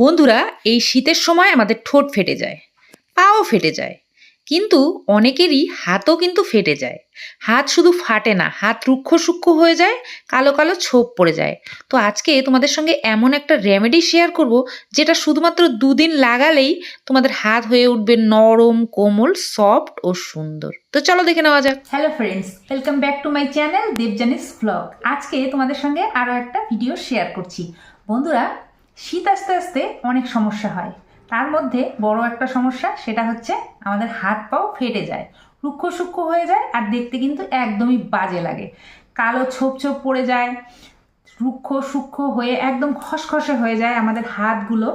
বন্ধুরা, এই শীতের সময় আমাদের ঠোঁট ফেটে যায়, পাও ফেটে যায়, কিন্তু অনেকেরই হাতও কিন্তু ফেটে যায়। হাত শুধু ফাটে না, হাত রুক্ষ সূক্ষ্ম হয়ে যায়, কালো কালো ছোপ পড়ে যায়। তো আজকে তোমাদের সঙ্গে এমন একটা রেমেডি শেয়ার করব, যেটা শুধুমাত্র দুদিন লাগালেই তোমাদের হাত হয়ে উঠবে নরম, কোমল সফট ও সুন্দর। তো চলো দেখে নেওয়া যাক। Hello friends welcome back to my channel Debjani's blog আজকে তোমাদের সঙ্গে আরও একটা ভিডিও শেয়ার করছি। বন্ধুরা শীত আসতে আসতে অনেক সমস্যা হয়। তার মধ্যে বড় একটা সমস্যা, সেটা হচ্ছে আমাদের হাত পাও ফেটে যায়। রুক্ষ সূক্ষ্ম হয়ে যায় আর দেখতে কিন্তু একদমই বাজে লাগে। কালো ছোপ ছোপ পড়ে যায়, রুক্ষ সূক্ষ্ম হয়ে একদম খসখসে হয়ে যায় আমাদের হাতগুলো।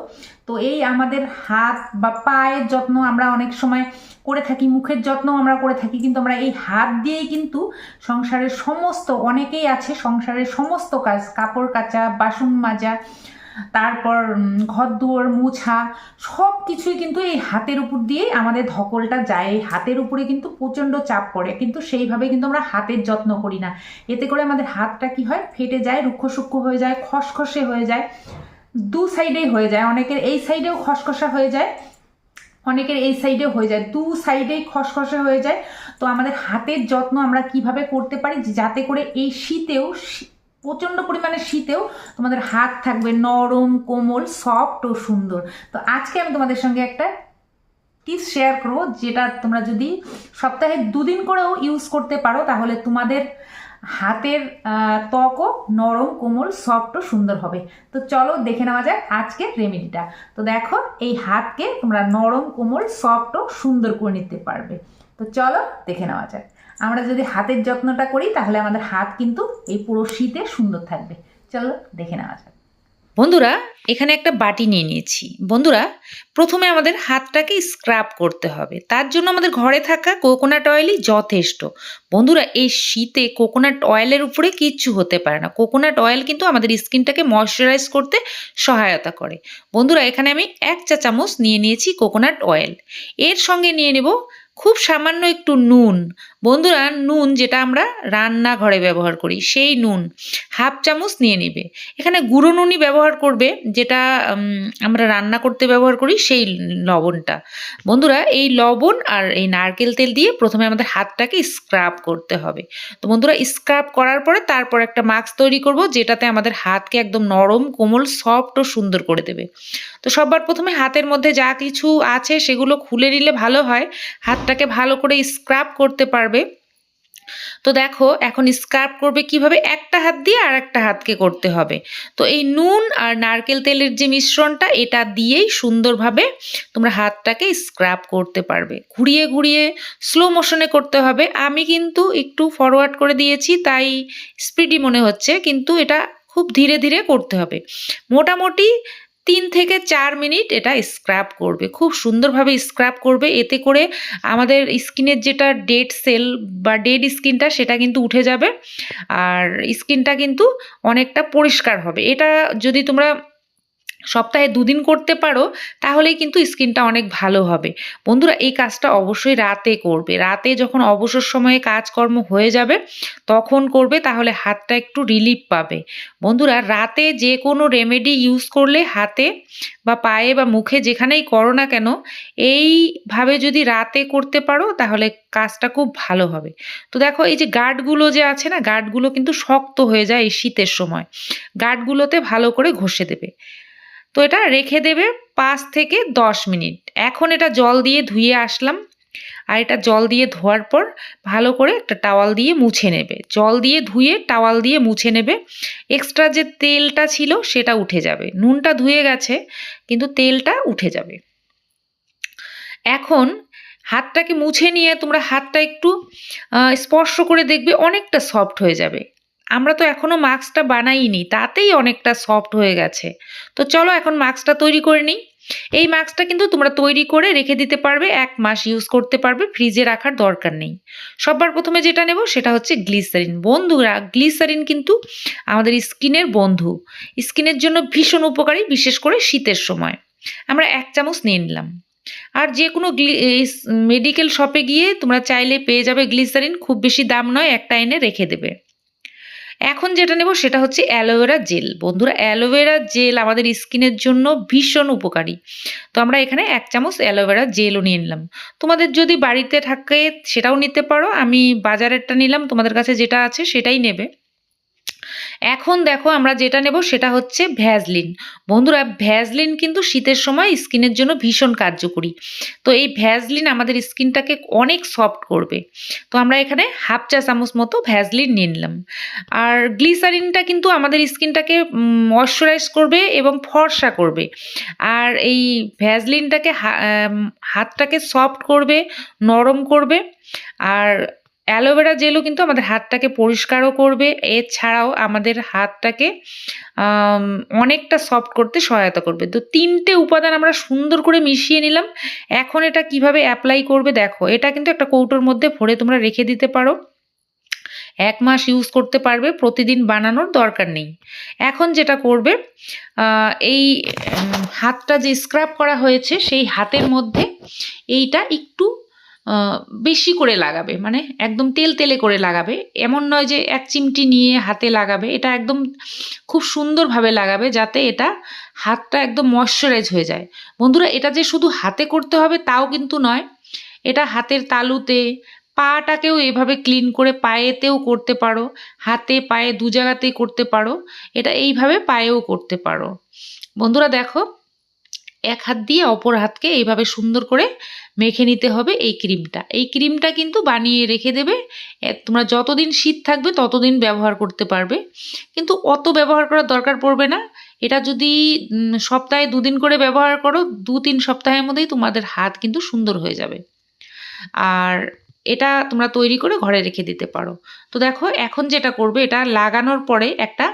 তো এই আমাদের হাত বা পায়ের যত্ন আমরা অনেক সময় করে থাকি, মুখের যত্ন আমরা করে থাকি, কিন্তু আমরা এই হাত দিয়েই কিন্তু সংসারের সমস্ত, অনেকেই আছে সংসারের সমস্ত কাজ, কাপড় কাচা, বাসন মাজা তারপর ঘর দুয়ার মুছা সব কিছুই কিন্তু এই হাতের উপর দিয়েই আমাদের ধকলটা যায়। এই হাতের উপরে কিন্তু প্রচণ্ড চাপ পড়ে, কিন্তু সেইভাবে কিন্তু আমরা হাতের যত্ন করি না। এতে করে আমাদের হাতটা কি হয়? ফেটে যায়, রুক্ষ হয়ে যায়, খসখসে হয়ে যায়। দু সাইডেই হয়ে যায়। অনেকের এই সাইডেও খসখসা হয়ে যায়, অনেকের এই সাইডে হয়ে যায়। দু সাইডেই খসখসে হয়ে যায়। তো আমাদের হাতের যত্ন আমরা কীভাবে করতে পারি? যাতে করে এই শীতেও প্রচণ্ড পরিমাণে শীতেও তোমাদের হাত থাকবে নরম, কোমল সফট ও সুন্দর। তো আজকে আমি তোমাদের সঙ্গে একটা টিপস শেয়ার করব, যেটা তোমরা যদি সপ্তাহে দুদিন করেও ইউজ করতে পারো, তাহলে তোমাদের হাতের ত্বকও নরম, কোমল সফট ও সুন্দর হবে। তো চলো দেখে নেওয়া যাক আজকের রেমেডিটা তো দেখো, এই হাতকে তোমরা নরম, কোমল সফট ও সুন্দর করে নিতে পারবে। তো চলো দেখে নেওয়া যাক। আমরা যদি হাতের যত্নটা করি, তাহলে আমাদের হাত কিন্তু এই পুরো শীতে সুন্দর থাকবে। চলো দেখে নেওয়া যাক। বন্ধুরা, এখানে একটা বাটি নিয়ে নিয়েছি। বন্ধুরা, প্রথমে আমাদের হাতটাকে স্ক্রাব করতে হবে। তার জন্য আমাদের ঘরে থাকা কোকোনাট অয়েলই যথেষ্ট। বন্ধুরা, এই শীতে কোকোনাট অয়েলের উপরে কিচ্ছু হতে পারে না। কোকোনাট অয়েল কিন্তু আমাদের স্কিনটাকে ময়শ্চারাইজ করতে সহায়তা করে। বন্ধুরা, এখানে আমি এক চা চামচ নিয়ে নিয়েছি কোকোনাট অয়েল এর সঙ্গে নিয়ে নেব খুব সামান্য একটু নুন বন্ধুরা, নুন যেটা আমরা রান্নাঘরে ব্যবহার করি, সেই নুন হাফ চামচ নিয়ে নেবে। এখানে গুঁড়ো নুনই ব্যবহার করবে, যেটা আমরা রান্না করতে ব্যবহার করি সেই লবণটা। বন্ধুরা, এই লবণ আর এই নারকেল তেল দিয়ে প্রথমে আমাদের হাতটাকে স্ক্রাব করতে হবে। তো বন্ধুরা, স্ক্রাব করার পরে তারপর একটা মাস্ক তৈরি করব, যেটাতে আমাদের হাতকে একদম নরম, কোমল, সফট ও সুন্দর করে দেবে। তো সবার প্রথমে হাতের মধ্যে যা কিছু আছে সেগুলো খুলে নিলে ভালো হয়। হাতটাকে ভালো করে স্ক্রাব করতে পারবে। তো দেখো, এখন স্ক্রাব করবে কীভাবে? একটা হাত দিয়ে আর একটা হাতকে করতে হবে। তো এই নুন আর নারকেল তেলের যে মিশ্রণটা, এটা দিয়েই সুন্দরভাবে তোমরা হাতটাকে স্ক্রাব করতে পারবে। ঘুরিয়ে ঘুরিয়ে স্লো মোশনে করতে হবে। আমি কিন্তু একটু ফরওয়ার্ড করে দিয়েছি, তাই স্পিডি মনে হচ্ছে, কিন্তু এটা খুব ধীরে ধীরে করতে হবে। মোটামুটি তিন থেকে চার মিনিট এটা স্ক্রাব করবে। খুব সুন্দরভাবে স্ক্রাব করবে। এতে করে আমাদের স্কিনের যেটা ডেড সেল বা ডেড স্কিনটা সেটা কিন্তু উঠে যাবে। আর স্কিনটা কিন্তু অনেকটা পরিষ্কার হবে। এটা যদি তোমরা সপ্তাহে দুদিন করতে পারো, তাহলেই কিন্তু স্কিনটা অনেক ভালো হবে। বন্ধুরা, এই কাজটা অবশ্যই রাতে করবে। রাতে যখন অবসর সময়ে কাজকর্ম হয়ে যাবে, তখন করবে, তাহলে হাতটা একটু রিলিফ পাবে। বন্ধুরা, রাতে যে কোনো রেমেডি ইউজ করলে হাতে বা পায়ে বা মুখে যেখানেই করো না কেন, এইভাবে যদি রাতে করতে পারো, তাহলে কাজটা খুব ভালো হবে। তো দেখো, এই যে গার্ডগুলো যে আছে না, গার্ডগুলো কিন্তু শক্ত হয়ে যায় এই শীতের সময়। গার্ডগুলোতে ভালো করে ঘষে দেবে। তো এটা রেখে দেবে পাঁচ থেকে দশ মিনিট। এখন এটা জল দিয়ে ধুয়ে আসলাম আর এটা জল দিয়ে ধোয়ার পর ভালো করে একটা টাওয়াল দিয়ে মুছে নেবে। জল দিয়ে ধুয়ে টাওয়াল দিয়ে মুছে নেবে। এক্সট্রা যে তেলটা ছিল সেটা উঠে যাবে। নুনটা ধুয়ে গেছে কিন্তু তেলটা উঠে যাবে। এখন হাতটাকে মুছে নিয়ে তোমরা হাতটা একটু স্পর্শ করে দেখবে অনেকটা সফট হয়ে যাবে। আমরা তো এখনও মাস্কটা বানাইনি, তাতেই অনেকটা সফট হয়ে গেছে। তো চলো এখন মাস্কটা তৈরি করে নিই। এই মাস্কটা কিন্তু তোমরা তৈরি করে রেখে দিতে পারবে, এক মাস ইউজ করতে পারবে ফ্রিজে রাখার দরকার নেই। সবার প্রথমে যেটা নেব সেটা হচ্ছে গ্লিসারিন বন্ধুরা গ্লিসারিন কিন্তু আমাদের স্কিনের বন্ধু। স্কিনের জন্য ভীষণ উপকারী, বিশেষ করে শীতের সময়। আমরা এক চামচ নিয়ে নিলাম। আর যে কোনো মেডিকেল শপে গিয়ে তোমরা চাইলে পেয়ে যাবে গ্লিসারিন খুব বেশি দাম নয়, একটা এনে রেখে দেবে। এখন যেটা নেব সেটা হচ্ছে অ্যালোভেরা জেল। বন্ধুরা, অ্যালোভেরা জেল আমাদের স্কিনের জন্য ভীষণ উপকারী। তো আমরা এখানে এক চামচ অ্যালোভেরা জেলও নিয়ে নিলাম। তোমাদের যদি বাড়িতে থাকে সেটাও নিতে পারো। আমি বাজারেরটা নিলাম, তোমাদের কাছে যেটা আছে সেটাই নেবে। এখন দেখো আমরা যেটা নেব সেটা হচ্ছে ভ্যাজলিন বন্ধুরা ভ্যাজলিন কিন্তু শীতের সময় স্কিনের জন্য ভীষণ কার্যকরী। তো এই ভ্যাজলিন আমাদের স্কিনটাকে অনেক সফট করবে। তো আমরা এখানে হাফ চা চামচ মতো ভ্যাজলিন নিলাম। আর গ্লিসারিনটা কিন্তু আমাদের স্কিনটাকে ময়শ্চারাইজ করবে এবং ফর্সা করবে। আর এই ভ্যাজলিনটাকে হাতটাকে সফট করবে, নরম করবে। আর অ্যালোভেরা জেলও কিন্তু আমাদের হাতটাকে পরিষ্কারও করবে। এছাড়াও আমাদের হাতটাকে অনেকটা সফট করতে সহায়তা করবে। তো তিনটে উপাদান আমরা সুন্দর করে মিশিয়ে নিলাম। এখন এটা কীভাবে অ্যাপ্লাই করবে দেখো, এটা কিন্তু একটা কৌটোর মধ্যে ভরে তোমরা রেখে দিতে পারো। এক মাস ইউজ করতে পারবে, প্রতিদিন বানানোর দরকার নেই। এখন যেটা করবে এই হাতটা যে স্ক্রাব করা হয়েছে, সেই হাতের মধ্যে এইটা একটু বেশি করে লাগাবে মানে একদম তেল তেলে করে লাগাবে। এমন নয় যে এক চিমটি নিয়ে হাতে লাগাবে, এটা একদম খুব সুন্দরভাবে লাগাবে যাতে এটা হাতটা একদম ময়শ্চারাইজ হয়ে যায়। বন্ধুরা, এটা যে শুধু হাতে করতে হবে তাও কিন্তু নয়, এটা হাতের তালুতে পাটাকেও এভাবে ক্লিন করে পায়েতেও করতে পারো, হাতে পায়ে দু জায়গাতেই করতে পারো, এটা এইভাবে পায়েও করতে পারো। বন্ধুরা, দেখো এক হাত দিয়ে অপর হাতকে এইভাবে সুন্দর করে মেখে নিতে হবে এই ক্রিমটা। এই ক্রিমটা কিন্তু বানিয়ে রেখে দেবে। তোমরা যতদিন শীত থাকবে ততদিন ব্যবহার করতে পারবে। কিন্তু অত ব্যবহার করার দরকার পড়বে না। এটা যদি সপ্তাহে দুদিন করে ব্যবহার করো দু তিন সপ্তাহের মধ্যেই তোমাদের হাত কিন্তু সুন্দর হয়ে যাবে। আর এটা তোমরা তৈরি করে ঘরে রেখে দিতে পারো। তো দেখো, এখন যেটা করবে, এটা লাগানোর পরে একটা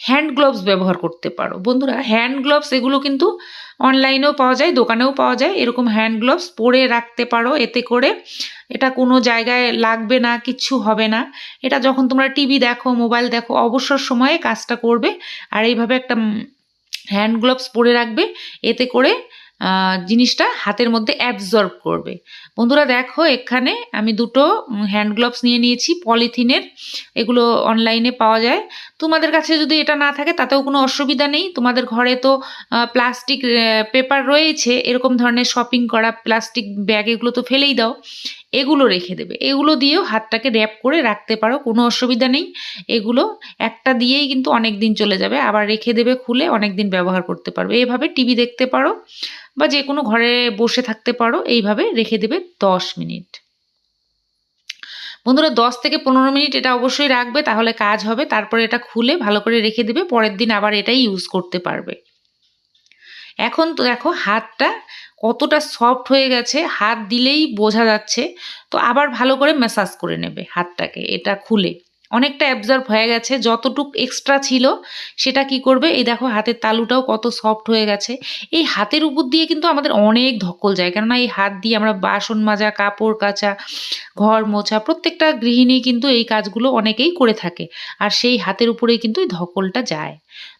হ্যান্ড গ্লোভস ব্যবহার করতে পারো। বন্ধুরা হ্যান্ড গ্লোভস এগুলো কিন্তু অনলাইনেও পাওয়া যায়, দোকানেও পাওয়া যায়। এরকম হ্যান্ড গ্লোভস পরে রাখতে পারো এতে করে। এটা কোনো জায়গায় লাগবে না কিচ্ছু হবে না। এটা যখন তোমরা টিভি দেখো মোবাইল দেখো, অবসর সময়ে কাজটা করবে। আর এইভাবে একটা হ্যান্ড গ্লোভস পরে রাখবে। এতে করে জিনিসটা হাতের মধ্যে অ্যাবজর্ব করবে। বন্ধুরা দেখো, এখানে আমি দুটো হ্যান্ড গ্লোভস নিয়ে নিয়েছি পলিথিনের এগুলো অনলাইনে পাওয়া যায়। তোমাদের কাছে যদি এটা না থাকে, তাতেও কোনো অসুবিধা নেই। তোমাদের ঘরে তো প্লাস্টিক পেপার রয়েছে। এরকম ধরনের শপিং করা প্লাস্টিক ব্যাগ এগুলো তো ফেলেই দাও। এগুলো রেখে দেবে। এগুলো দিয়েও হাতটাকে র্যাপ করে রাখতে পারো, কোনো অসুবিধা নেই। এগুলো একটা দিয়েই কিন্তু অনেক দিন চলে যাবে, আবার রেখে দেবে খুলে অনেক দিন ব্যবহার করতে পারবে। এভাবে টিভি দেখতে পারো বা যে কোনো ঘরে বসে থাকতে পারো, এইভাবে রেখে দেবে দশ মিনিট। বন্ধুরা, দশ থেকে পনেরো মিনিট এটা অবশ্যই রাখবে, তাহলে কাজ হবে। তারপরে এটা খুলে ভালো করে রেখে দেবে, পরের দিন আবার এটাই ইউজ করতে পারবে। এখন তো দেখো, হাতটা কতটা সফট হয়ে গেছে, হাত দিলেই বোঝা যাচ্ছে। তো আবার ভালো করে ম্যাসাজ করে নেবে হাতটাকে, এটা খুলে। অনেকটা অ্যাবজর্ব হয়ে গেছে, যতটুক এক্সট্রা ছিল, সেটা কি করবে? এই দেখো হাতের তালুটাও কত সফট হয়ে গেছে। এই হাতের উপর দিয়ে কিন্তু আমাদের অনেক ধকল যায়, কেননা এই হাত দিয়ে আমরা বাসন মাজা, কাপড় কাচা, ঘর মোছা, প্রত্যেকটা গৃহিণী কিন্তু এই কাজগুলো অনেকেই করে থাকে। আর সেই হাতের উপরেই কিন্তু এই ধকলটা যায়।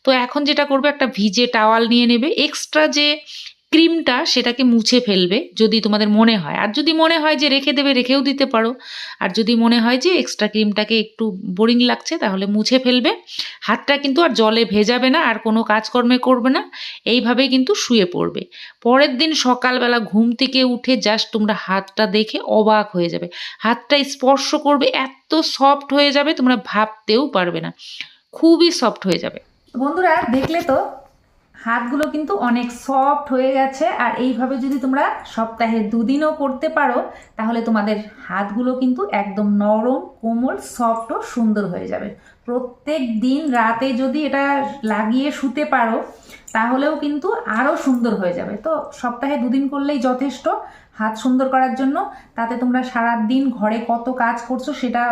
তো এখন যেটা করবে, একটা ভিজে টাওয়াল নিয়ে নেবে। এক্সট্রা যে ক্রিমটা সেটাকে মুছে ফেলবে যদি তোমাদের মনে হয়। আর যদি মনে হয় যে রেখে দেবে, রেখেও দিতে পারো। আর যদি মনে হয় যে এক্সট্রা ক্রিমটাকে একটু বোরিং লাগছে, তাহলে মুছে ফেলবে। হাতটা কিন্তু আর জলে ভেজাবে না, আর কোনো কাজকর্মে করবে না। এইভাবেই কিন্তু শুয়ে পড়বে। পরের দিন সকালবেলা ঘুম থেকে উঠে জাস্ট তোমরা হাতটা দেখে অবাক হয়ে যাবে। হাতটা স্পর্শ করবে, এত সফট হয়ে যাবে, তোমরা ভাবতেও পারবে না। খুবই সফট হয়ে যাবে। বন্ধুরা, দেখলে তো হাতগুলো কিন্তু অনেক সফট হয়ে গেছে। আর এইভাবে যদি তোমরা সপ্তাহে দুদিনও করতে পারো, তাহলে তোমাদের হাতগুলো কিন্তু একদম নরম, কোমল সফট ও সুন্দর হয়ে যাবে। প্রত্যেক দিন রাতে যদি এটা লাগিয়ে শুতে পারো, তাহলেও কিন্তু আরও সুন্দর হয়ে যাবে। তো সপ্তাহে দুদিন করলেই যথেষ্ট হাত সুন্দর করার জন্য। তাতে তোমরা সারা দিন ঘরে কত কাজ করছ সেটা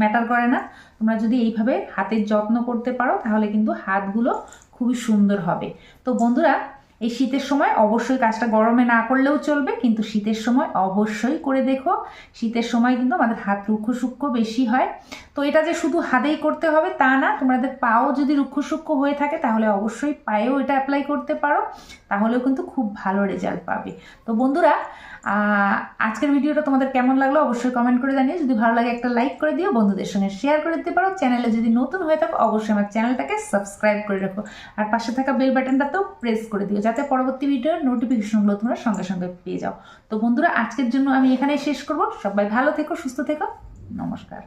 ম্যাটার করে না। তোমরা যদি এইভাবে হাতের যত্ন করতে পারো, তাহলে কিন্তু হাতগুলো খুবই সুন্দর হবে। তো বন্ধুরা এই শীতের সময় অবশ্যই কাজটা গরমে না করলেও চলবে, কিন্তু শীতের সময় অবশ্যই করে দেখো। শীতের সময় কিন্তু আমাদের হাত রুক্ষ সূক্ষ্ম বেশি হয়। তো এটা যে শুধু হাতেই করতে হবে তা না, তোমাদের পাও যদি রুক্ষ সূক্ষ্ম হয়ে থাকে তাহলে অবশ্যই পায়েও এটা অ্যাপ্লাই করতে পারো, তাহলেও কিন্তু খুব ভালো রেজাল্ট পাবে। তো বন্ধুরা আজকের ভিডিওটা তোমাদের কেমন লাগল অবশ্যই কমেন্ট করে জানিও। যদি ভালো লাগে একটা লাইক করে দিও, বন্ধুদের সঙ্গে শেয়ার করে দিতে পারো। চ্যানেলে যদি নতুন হয়ে থাকো, অবশ্যই আমার চ্যানেলটাকে সাবস্ক্রাইব করে রাখো। আর পাশে থাকা বেল বাটনটাতেও প্রেস করে দিও। যাতে পরবর্তী ভিডিওর নোটিফিকেশনগুলো তোমরা সঙ্গে সঙ্গে পেয়ে যাও। তো বন্ধুরা, আজকের জন্য আমি এখানেই শেষ করব। সবাই ভালো থেকো, সুস্থ থেকো। নমস্কার।